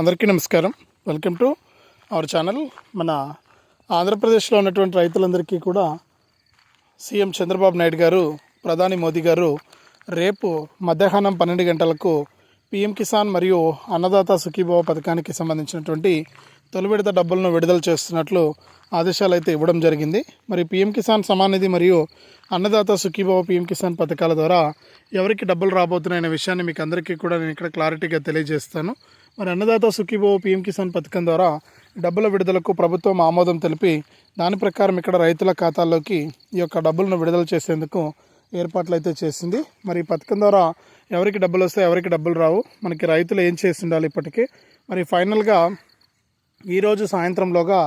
అందరికీ నమస్కారం. Welcome to our channel. మన ఆంధ్రప్రదేశ్లో ఉన్నటువంటి రైతులందరికీ కూడా సీఎం చంద్రబాబు నాయుడు గారు ప్రధాని మోదీ గారు రేపు మధ్యాహ్నం పన్నెండు గంటలకు పీఎం కిసాన్ మరియు అన్నదాత సుఖీభావ పథకానికి సంబంధించినటువంటి తొలి విడత డబ్బులను విడుదల చేస్తున్నట్లు ఆదేశాలు అయితే ఇవ్వడం జరిగింది. మరి పీఎం కిసాన్ సమానిధి మరియు అన్నదాత సుఖీభావ పీఎం కిసాన్ పథకాల ద్వారా ఎవరికి డబ్బులు రాబోతున్నాయనే విషయాన్ని మీకు అందరికీ కూడా నేను ఇక్కడ క్లారిటీగా తెలియజేస్తాను. మరి అన్నదాత సుఖీభో పీఎం కిసాన్ పథకం ద్వారా డబ్బుల విడుదలకు ప్రభుత్వం ఆమోదం తెలిపి దాని ప్రకారం ఇక్కడ రైతుల ఖాతాల్లోకి ఈ యొక్క డబ్బులను విడుదల చేసేందుకు ఏర్పాట్లు అయితే చేసింది. మరి ఈ పథకం ద్వారా ఎవరికి డబ్బులు వస్తాయి ఎవరికి డబ్బులు రావు మనకి రైతులు ఏం చేసి ఉండాలి ఇప్పటికీ? మరి ఫైనల్గా ఈరోజు సాయంత్రంలోగా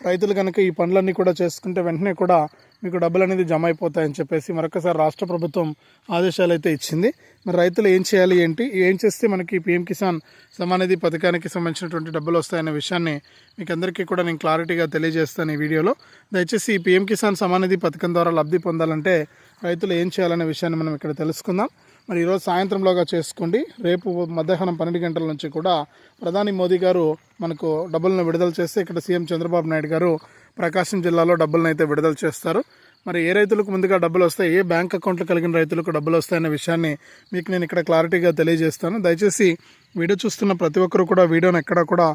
రైతులు కనుక ఈ పనులన్నీ కూడా చేసుకుంటే వెంటనే కూడా మీకు డబ్బులు అనేది జమ అయిపోతాయని చెప్పేసి మరొకసారి రాష్ట్ర ప్రభుత్వం ఆదేశాలు అయితే ఇచ్చింది. మరి రైతులు ఏం చేయాలి ఏంటి? ఏం చేస్తే మనకి పిఎం కిసాన్ సమానిధి పథకానికి సంబంధించినటువంటి డబ్బులు వస్తాయనే విషయాన్ని మీకు అందరికీ కూడా నేను క్లారిటీగా తెలియజేస్తాను ఈ వీడియోలో. దయచేసి ఈ పిఎం కిసాన్ సమానిధి పథకం ద్వారా లబ్ధి పొందాలంటే రైతులు ఏం చేయాలనే విషయాన్ని మనం ఇక్కడ తెలుసుకుందాం. మరి ఈరోజు సాయంత్రంలోగా చేసుకోండి. రేపు మధ్యాహ్నం పన్నెండు గంటల నుంచి కూడా ప్రధాని మోదీ గారు మనకు డబ్బులను విడుదల చేస్తే ఇక్కడ సీఎం చంద్రబాబు నాయుడు గారు ప్రకాశం జిల్లాలో డబ్బులను అయితే విడుదల చేస్తారు. మరి ఏ రైతులకు ముందుగా డబ్బులు వస్తాయి ఏ బ్యాంక్ అకౌంట్లు కలిగిన రైతులకు డబ్బులు వస్తాయనే విషయాన్ని మీకు నేను ఇక్కడ క్లారిటీగా తెలియజేస్తాను. దయచేసి వీడియో చూస్తున్న ప్రతి ఒక్కరు కూడా వీడియోని ఎక్కడ కూడా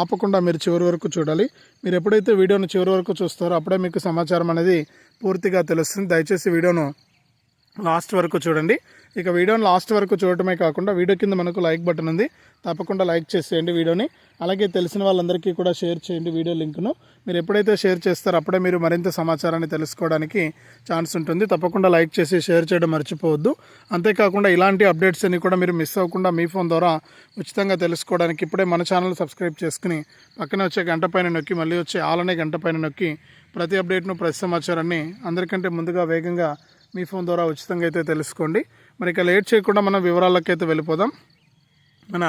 ఆపకుండా మీరు చివరి వరకు చూడాలి. మీరు ఎప్పుడైతే వీడియోను చివరి వరకు చూస్తారో అప్పుడే మీకు సమాచారం అనేది పూర్తిగా తెలుస్తుంది. దయచేసి వీడియోను లాస్ట్ వరకు చూడండి. ఇక వీడియోని లాస్ట్ వరకు చూడటమే కాకుండా వీడియో కింద మనకు లైక్ బటన్ ఉంది. తప్పకుండా లైక్ చేసేయండి వీడియోని. అలాగే తెలిసిన వాళ్ళందరికీ కూడా షేర్ చేయండి వీడియో లింక్ను. మీరు ఎప్పుడైతే షేర్ చేస్తారో అప్పుడే మీరు మరింత సమాచారాన్ని తెలుసుకోవడానికి ఛాన్స్ ఉంటుంది. తప్పకుండా లైక్ చేసి షేర్ చేయడం మర్చిపోవద్దు. అంతేకాకుండా ఇలాంటి అప్డేట్స్ అన్ని కూడా మీరు మిస్ అవ్వకుండా మీ ఫోన్ ద్వారా ఉచితంగా తెలుసుకోవడానికి ఇప్పుడే మన ఛానల్ సబ్స్క్రైబ్ చేసుకుని పక్కన వచ్చే గంట పైన నొక్కి మళ్ళీ వచ్చే ఆలనే గంట పైన నొక్కి ప్రతి అప్డేట్ను ప్రతి సమాచారాన్ని అందరికంటే ముందుగా వేగంగా మీ ఫోన్ ద్వారా ఉచితంగా అయితే తెలుసుకోండి. మరి ఇక లేట్ చేయకుండా మనం వివరాలకైతే అయితే వెళ్ళిపోదాం. మన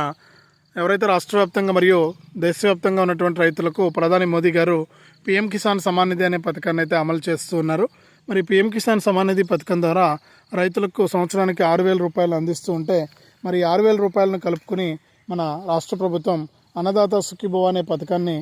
ఎవరైతే రాష్ట్ర వ్యాప్తంగా మరియు దేశవ్యాప్తంగా ఉన్నటువంటి రైతులకు ప్రధాని మోదీ గారు పీఎం కిసాన్ సమాన్ నిధి అనే పథకాన్ని అయితే అమలు చేస్తూ ఉన్నారు. మరి పీఎం కిసాన్ సమాన్ నిధి పథకం ద్వారా రైతులకు సంవత్సరానికి ఆరు వేల రూపాయలు అందిస్తూ ఉంటే మరి ఆరు వేల రూపాయలను కలుపుకుని మన రాష్ట్ర ప్రభుత్వం అన్నదాత సుఖీభవ అనే పథకాన్ని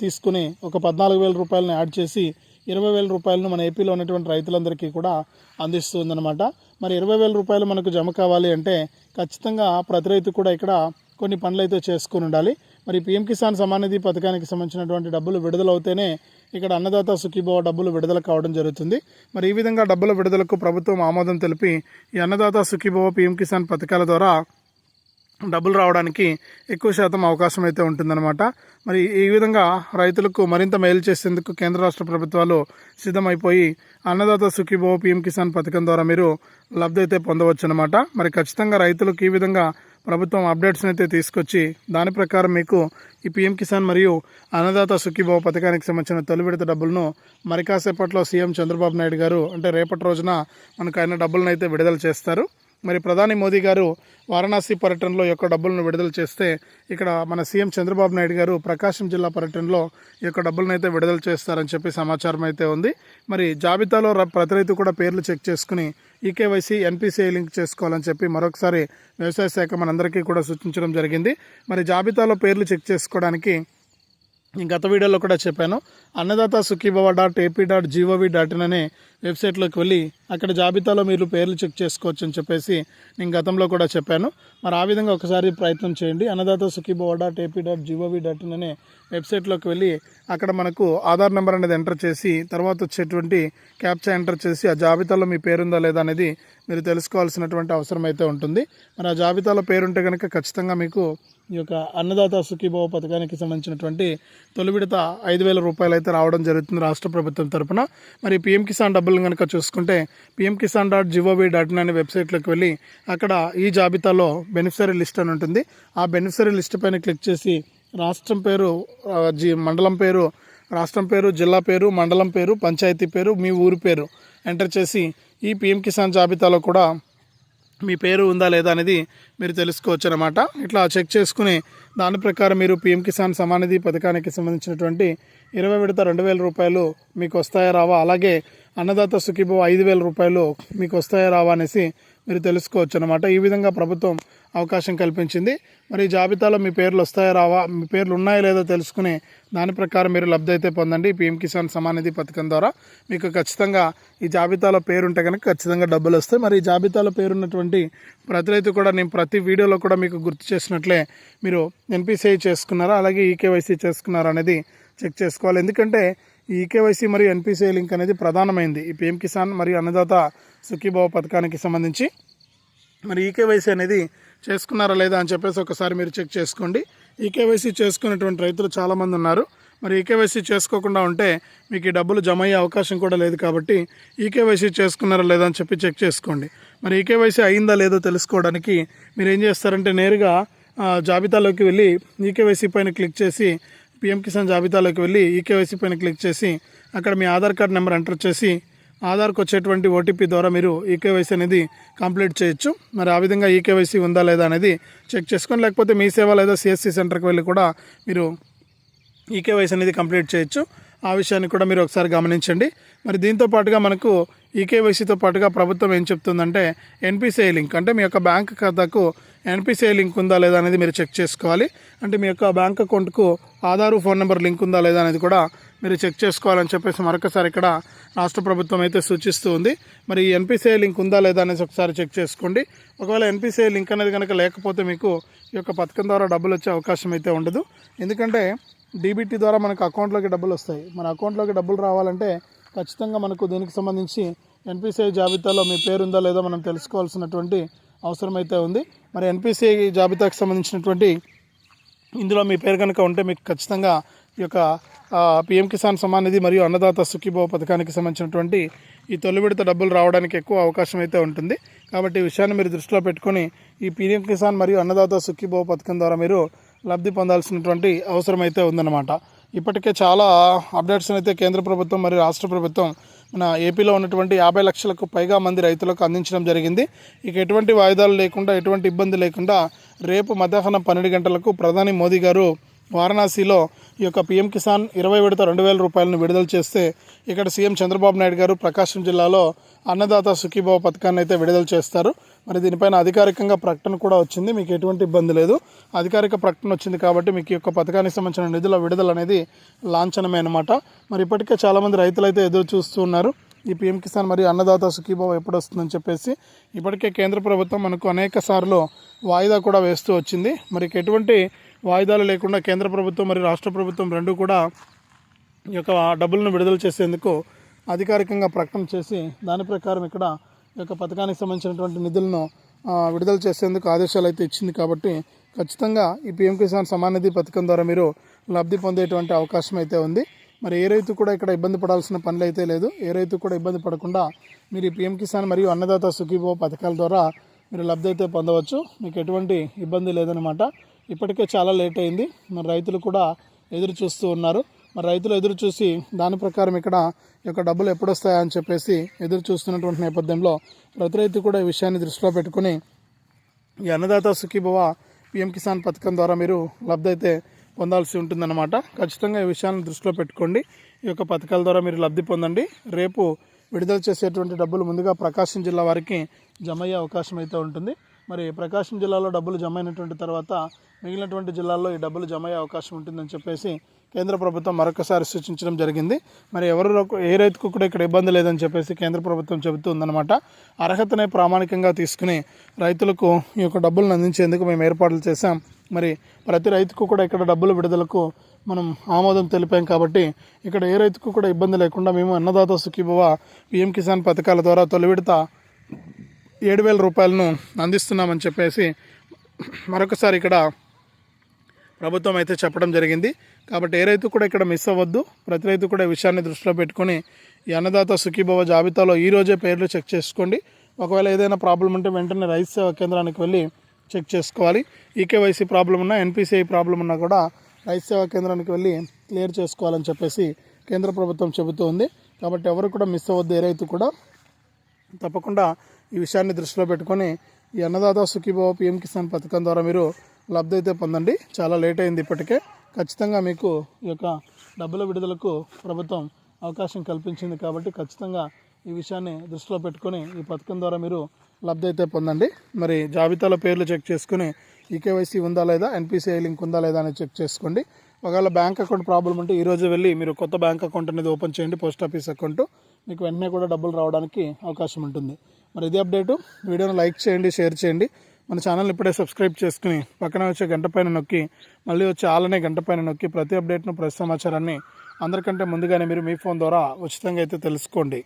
తీసుకుని ఒక పద్నాలుగు వేల రూపాయలను యాడ్ చేసి ఇరవై వేల రూపాయలను మన ఏపీలో ఉన్నటువంటి రైతులందరికీ కూడా అందిస్తుందన్నమాట. మరి ఇరవై వేల రూపాయలు మనకు జమ కావాలి అంటే ఖచ్చితంగా ప్రతి రైతు కూడా ఇక్కడ కొన్ని పనులు అయితే చేసుకుని ఉండాలి. మరి పిఎం కిసాన్ సమానిధి పథకానికి సంబంధించినటువంటి డబ్బులు విడుదలవుతేనే ఇక్కడ అన్నదాత సుఖీభవ డబ్బులు విడుదల కావడం జరుగుతుంది. మరి ఈ విధంగా డబ్బుల విడుదలకు ప్రభుత్వం ఆమోదం తెలిపి ఈ అన్నదాత సుఖీభవ పిఎం కిసాన్ పథకాల ద్వారా డబ్బులు రావడానికి ఎక్కువ శాతం అవకాశం అయితే ఉంటుందన్నమాట. మరి ఈ విధంగా రైతులకు మరింత మేలు చేసేందుకు కేంద్ర రాష్ట్ర ప్రభుత్వాలు సిద్ధమైపోయి అన్నదాత సుఖీభవ పీఎం కిసాన్ పథకం ద్వారా మీరు లబ్ధి అయితే పొందవచ్చు అనమాట మరి ఖచ్చితంగా రైతులకు ఈ విధంగా ప్రభుత్వం అప్డేట్స్ని అయితే తీసుకొచ్చి దాని ప్రకారం మీకు ఈ పీఎం కిసాన్ మరియు అన్నదాత సుఖీభవ పథకానికి సంబంధించిన తొలి విడత డబ్బులను మరి కాసేపట్లో సీఎం చంద్రబాబు నాయుడు గారు అంటే రేపటి రోజున మనకు ఆయన డబ్బులను అయితే విడుదల చేస్తారు. మరి ప్రధాని మోదీ గారు వారణాసి పర్యటనలో యొక్క డబ్బులను విడుదల చేస్తే ఇక్కడ మన సీఎం చంద్రబాబు నాయుడు గారు ప్రకాశం జిల్లా పర్యటనలో ఈ యొక్క డబ్బులను అయితే విడుదల చేస్తారని చెప్పి సమాచారం అయితే ఉంది. మరి జాబితాలో ర- ప్రతి రైతు కూడా పేర్లు చెక్ చేసుకుని ఈకేవైసీ ఎన్పిసిఐ లింక్ చేసుకోవాలని చెప్పి మరొకసారి వ్యవసాయ శాఖ మనందరికీ కూడా సూచించడం జరిగింది. మరి జాబితాలో పేర్లు చెక్ చేసుకోవడానికి నేను గత వీడియోలో కూడా చెప్పాను. Annadata Sukhibhava dot AP dot G O V dot in అనే వెబ్సైట్లోకి వెళ్ళి అక్కడ జాబితాలో మీరు పేర్లు చెక్ చేసుకోవచ్చు అని చెప్పేసి నేను గతంలో కూడా చెప్పాను. మరి ఆ విధంగా ఒకసారి ప్రయత్నం చేయండి. Annadata Sukhibhava dot AP dot G O V dot in అనే వెబ్సైట్లోకి వెళ్ళి అక్కడ మనకు ఆధార్ నెంబర్ అనేది ఎంటర్ చేసి తర్వాత వచ్చేటువంటి క్యాప్చా ఎంటర్ చేసి ఆ జాబితాలో మీ పేరుందా లేదా అనేది మీరు తెలుసుకోవాల్సినటువంటి అవసరం అయితే ఉంటుంది. మరి ఆ జాబితాలో పేరుంటే కనుక ఖచ్చితంగా మీకు ఈ యొక్క అన్నదాత సుఖీభవ పథకానికి సంబంధించినటువంటి తొలి విడత ఐదు వేల రూపాయలు అయితే రావడం జరుగుతుంది రాష్ట్ర ప్రభుత్వం తరపున. మరి పిఎం కిసాన్ డబ్బులు కనుక చూసుకుంటే PM Kisan dot G O V dot in అనే వెబ్సైట్లోకి వెళ్ళి అక్కడ ఈ జాబితాలో బెనిఫిషరీ లిస్ట్ అని ఉంటుంది. ఆ బెనిఫిషరీ లిస్ట్ పైన క్లిక్ చేసి రాష్ట్రం పేరు జి మండలం పేరు రాష్ట్రం పేరు జిల్లా పేరు మండలం పేరు పంచాయతీ పేరు మీ ఊరి పేరు ఎంటర్ చేసి ఈ పిఎం కిసాన్ జాబితాలో కూడా మీ పేరు ఉందా లేదా అనేది మీరు తెలుసుకోవచ్చు అనమాట ఇట్లా చెక్ చేసుకుని దాని ప్రకారం మీరు పిఎం కిసాన్ సమానిధి పథకానికి సంబంధించినటువంటి ఇరవై విడత రెండు వేల రూపాయలు మీకు వస్తాయా రావా? అలాగే అన్నదాత సుఖీభవ ఐదు వేల రూపాయలు మీకు వస్తాయా రావా అనేసి మీరు తెలుసుకోవచ్చు అనమాట ఈ విధంగా ప్రభుత్వం అవకాశం కల్పించింది. మరి జాబితాలో మీ పేర్లు వస్తాయా రావా మీ పేర్లు ఉన్నాయో లేదో తెలుసుకుని దాని ప్రకారం మీరు లబ్ధి అయితే పొందండి. పీఎం కిసాన్ సమానిధి పథకం ద్వారా మీకు ఖచ్చితంగా ఈ జాబితాలో పేరుంటే కనుక ఖచ్చితంగా డబ్బులు వస్తాయి. మరి ఈ జాబితాలో పేరున్నటువంటి ప్రతి రైతు కూడా నేను ప్రతి వీడియోలో కూడా మీకు గుర్తు చేసినట్లే మీరు ఎన్పిసిఐ చేసుకున్నారా అలాగే ఈకేవైసీ చేసుకున్నారా అనేది చెక్ చేసుకోవాలి. ఎందుకంటే ఈ ఈకేవైసీ మరియు ఎన్పిసిఐ లింక్ అనేది ప్రధానమైంది. ఈ పిఎం కిసాన్ మరియు అన్నదాత సుఖీభావ పథకానికి సంబంధించి. మరి ఈకేవైసీ అనేది చేసుకున్నారా లేదా అని చెప్పేసి ఒకసారి మీరు చెక్ చేసుకోండి. ఈకేవైసీ చేసుకున్నటువంటి రైతులు చాలామంది ఉన్నారు. మరి ఈకేవైసీ చేసుకోకుండా ఉంటే మీకు ఈ డబ్బులు జమ అయ్యే అవకాశం కూడా లేదు కాబట్టి ఈకేవైసీ చేసుకున్నారా లేదా అని చెప్పి చెక్ చేసుకోండి. మరి ఈకేవైసీ అయిందా లేదో తెలుసుకోవడానికి మీరు ఏం చేస్తారంటే నేరుగా జాబితాలోకి వెళ్ళి ఈకేవైసీ పైన క్లిక్ చేసి పిఎం కిసాన్ జాబితాలోకి వెళ్ళి ఈకేవైసీ పైన క్లిక్ చేసి అక్కడ మీ ఆధార్ కార్డ్ నెంబర్ ఎంటర్ చేసి ఆధార్కు వచ్చేటువంటి ఓటీపీ ద్వారా మీరు ఈకేవైసీ అనేది కంప్లీట్ చేయొచ్చు. మరి ఆ విధంగా ఈకేవైసీ ఉందా లేదా అనేది చెక్ చేసుకొని లేకపోతే మీ సేవ లేదా సిఎస్సి సెంటర్కి వెళ్ళి కూడా మీరు ఈకేవైసీ అనేది కంప్లీట్ చేయొచ్చు. ఆ విషయాన్ని కూడా మీరు ఒకసారి గమనించండి. మరి దీంతో పాటుగా మనకు ఈకేవైసీతో పాటుగా ప్రభుత్వం ఏం చెప్తుందంటే ఎన్పిసిఐ లింక్ అంటే మీ యొక్క బ్యాంక్ ఖాతాకు ఎన్పిసిఐ లింక్ ఉందా లేదా అనేది మీరు చెక్ చేసుకోవాలి. అంటే మీ యొక్క బ్యాంక్ అకౌంట్కు ఆధారు ఫోన్ నెంబర్ లింక్ ఉందా లేదా అనేది కూడా మీరు చెక్ చేసుకోవాలని చెప్పేసి మరొకసారి ఇక్కడ రాష్ట్ర ప్రభుత్వం అయితే సూచిస్తూ ఉంది. మరి ఈ ఎన్పిసిఐ లింక్ ఉందా లేదా అనేది ఒకసారి చెక్ చేసుకోండి. ఒకవేళ ఎన్పిసిఐ లింక్ అనేది కనుక లేకపోతే మీకు ఈ యొక్క పథకం ద్వారా డబ్బులు వచ్చే అవకాశం అయితే ఉండదు. ఎందుకంటే డీబీటీ ద్వారా మనకు అకౌంట్లోకి డబ్బులు వస్తాయి. మన అకౌంట్లోకి డబ్బులు రావాలంటే ఖచ్చితంగా మనకు దీనికి సంబంధించి ఎన్పిసిఐ జాబితాలో మీ పేరు ఉందా లేదా మనం తెలుసుకోవాల్సినటువంటి అవసరం అయితే ఉంది. మరి ఎన్పిసిఐ జాబితాకు సంబంధించినటువంటి ఇందులో మీ పేరు కనుక ఉంటే మీకు ఖచ్చితంగా ఈ యొక్క పిఎం కిసాన్ సమాన్ నిధి మరియు అన్నదాత సుఖీభవ పథకానికి సంబంధించినటువంటి ఈ తొలి విడత డబ్బులు రావడానికి ఎక్కువ అవకాశం అయితే ఉంటుంది. కాబట్టి ఈ విషయాన్ని మీరు దృష్టిలో పెట్టుకొని ఈ పిఎం కిసాన్ మరియు అన్నదాత సుఖీభవ పథకం ద్వారా మీరు లబ్ధి పొందాల్సినటువంటి అవసరం అయితే ఉందన్నమాట. ఇప్పటికే చాలా అప్డేట్స్ అయితే కేంద్ర ప్రభుత్వం మరియు రాష్ట్ర ప్రభుత్వం మన ఏపీలో ఉన్నటువంటి యాభై లక్షలకు పైగా మంది రైతులకు అందించడం జరిగింది. ఇక ఎటువంటి వాయిదాలు లేకుండా ఎటువంటి ఇబ్బంది లేకుండా రేపు మధ్యాహ్నం పన్నెండు గంటలకు ప్రధాని మోదీ గారు వారణాసిలో ఈ యొక్క పీఎం కిసాన్ ఇరవై విడత రెండు వేల రూపాయలను విడుదల చేస్తే ఇక్కడ సీఎం చంద్రబాబు నాయుడు గారు ప్రకాశం జిల్లాలో అన్నదాత సుఖీభావ పథకాన్ని అయితే విడుదల చేస్తారు. మరి దీనిపైన అధికారికంగా ప్రకటన కూడా వచ్చింది. మీకు ఎటువంటి ఇబ్బంది లేదు. అధికారిక ప్రకటన వచ్చింది కాబట్టి మీకు ఈ యొక్క పథకానికి సంబంధించిన నిధుల విడుదల అనేది లాంఛనమే అనమాట మరి ఇప్పటికే చాలామంది రైతులు అయితే ఎదురు చూస్తూ ఉన్నారు. ఈ పీఎం కిసాన్ మరియు అన్నదాత సుఖీభావ ఎప్పుడు వస్తుందని చెప్పేసి ఇప్పటికే కేంద్ర ప్రభుత్వం మనకు అనేక సార్లు వాయిదా కూడా వేస్తూ వచ్చింది. మరి ఎటువంటి వాయిదాలు లేకుండా కేంద్ర ప్రభుత్వం మరియు రాష్ట్ర ప్రభుత్వం రెండు కూడా ఈ యొక్క డబ్బులను విడుదల చేసేందుకు అధికారికంగా ప్రకటన చేసి దాని ప్రకారం ఇక్కడ ఈ యొక్క పథకానికి సంబంధించినటువంటి నిధులను విడుదల చేసేందుకు ఆదేశాలు అయితే ఇచ్చింది కాబట్టి ఖచ్చితంగా ఈ పీఎం కిసాన్ సమానిధి పథకం ద్వారా మీరు లబ్ధి పొందేటువంటి అవకాశం అయితే ఉంది. మరి ఏ రైతు కూడా ఇక్కడ ఇబ్బంది పడాల్సిన పనులు అయితే లేదు. ఏ రైతు కూడా ఇబ్బంది పడకుండా మీరు ఈ పీఎం కిసాన్ మరియు అన్నదాత సుఖీభో పథకాల ద్వారా మీరు లబ్ధి అయితే పొందవచ్చు. మీకు ఎటువంటి ఇబ్బంది లేదనమాట ఇప్పటికే చాలా లేట్ అయింది. మరి రైతులు కూడా ఎదురు చూస్తూ ఉన్నారు. మరి రైతులు ఎదురు చూసి దాని ప్రకారం ఇక్కడ యొక్క డబ్బులు ఎప్పుడు వస్తాయని చెప్పేసి ఎదురు చూస్తున్నటువంటి నేపథ్యంలో ప్రతి రైతు కూడా ఈ విషయాన్ని దృష్టిలో పెట్టుకుని ఈ అన్నదాత సుఖీభవ పిఎం కిసాన్ పథకం ద్వారా మీరు లబ్ధి అయితే పొందాల్సి ఉంటుందన్నమాట. ఖచ్చితంగా ఈ విషయాన్ని దృష్టిలో పెట్టుకోండి. ఈ యొక్క పథకాల ద్వారా మీరు లబ్ధి పొందండి. రేపు విడుదల చేసేటువంటి డబ్బులు ముందుగా ప్రకాశం జిల్లా వారికి జమ అయ్యే అవకాశం అయితే ఉంటుంది. మరి ప్రకాశం జిల్లాలో డబ్బులు జమ అయినటువంటి తర్వాత మిగిలినటువంటి జిల్లాల్లో ఈ డబ్బులు జమ అయ్యే అవకాశం ఉంటుందని చెప్పేసి కేంద్ర ప్రభుత్వం మరొకసారి సూచించడం జరిగింది. మరి ఎవరు ఏ రైతుకు కూడా ఇక్కడ ఇబ్బంది లేదని చెప్పేసి కేంద్ర ప్రభుత్వం చెబుతూ ఉందన్నమాట. అర్హతనే ప్రామాణికంగా తీసుకుని రైతులకు ఈ యొక్క డబ్బులను అందించేందుకు మేము ఏర్పాట్లు చేశాం. మరి ప్రతి రైతుకు కూడా ఇక్కడ డబ్బులు విడుదలకు మనం ఆమోదం తెలిపాం కాబట్టి ఇక్కడ ఏ రైతుకు కూడా ఇబ్బంది లేకుండా మేము అన్నదాత సుఖీభవ పిఎం కిసాన్ పథకాల ద్వారా తొలి విడత ఏడు వేల రూపాయలను అందిస్తున్నామని చెప్పేసి మరొకసారి ఇక్కడ ప్రభుత్వం అయితే చెప్పడం జరిగింది. కాబట్టి ఏ రైతు కూడా ఇక్కడ మిస్ అవ్వద్దు. ప్రతి రైతు కూడా విషయాన్ని దృష్టిలో పెట్టుకొని ఈ అన్నదాత సుఖీభవ జాబితాలో ఈ రోజే పేర్లు చెక్ చేసుకోండి. ఒకవేళ ఏదైనా ప్రాబ్లం ఉంటే వెంటనే రైతు సేవా కేంద్రానికి వెళ్ళి చెక్ చేసుకోవాలి. ఈకేవైసీ ప్రాబ్లం ఉన్నా ఎన్పిసిఐ ప్రాబ్లం ఉన్నా కూడా రైతు సేవా కేంద్రానికి వెళ్ళి క్లియర్ చేసుకోవాలని చెప్పేసి కేంద్ర ప్రభుత్వం చెబుతూ ఉంది కాబట్టి ఎవరు కూడా మిస్ అవ్వద్దు. ఏ రైతు కూడా తప్పకుండా ఈ విషయాన్ని దృష్టిలో పెట్టుకొని ఈ అన్నదాత సుఖీభావ పిఎం కిసాన్ పథకం ద్వారా మీరు లబ్ధి అయితే పొందండి. చాలా లేట్ అయింది ఇప్పటికే. ఖచ్చితంగా మీకు ఈ యొక్క డబ్బుల విడుదలకు ప్రభుత్వం అవకాశం కల్పించింది కాబట్టి ఖచ్చితంగా ఈ విషయాన్ని దృష్టిలో పెట్టుకొని ఈ పథకం ద్వారా మీరు లబ్ధి అయితే పొందండి. మరి జాబితాలో పేర్లు చెక్ చేసుకుని ఈకేవైసీ ఉందా లేదా ఎన్పిసిఐ లింక్ ఉందా లేదా అని చెక్ చేసుకోండి. ఒకవేళ బ్యాంక్ అకౌంట్ ప్రాబ్లం ఉంటే ఈరోజు వెళ్ళి మీరు కొత్త బ్యాంక్ అకౌంట్ అనేది ఓపెన్ చేయండి పోస్ట్ ఆఫీస్ అకౌంట్. మీకు వెంటనే కూడా డబ్బులు రావడానికి అవకాశం ఉంటుంది. మరి ఇది అప్డేటు. వీడియోను లైక్ చేయండి షేర్ చేయండి. మన ఛానల్ ఇప్పుడే సబ్స్క్రైబ్ చేసుకుని పక్కన వచ్చే గంట పైన నొక్కి మళ్ళీ వచ్చే ఆలనే గంట పైన నొక్కి ప్రతి అప్డేట్ను ప్రతి సమాచారాన్ని అందరికంటే ముందుగానే మీరు మీ ఫోన్ ద్వారా ఉచితంగా అయితే తెలుసుకోండి.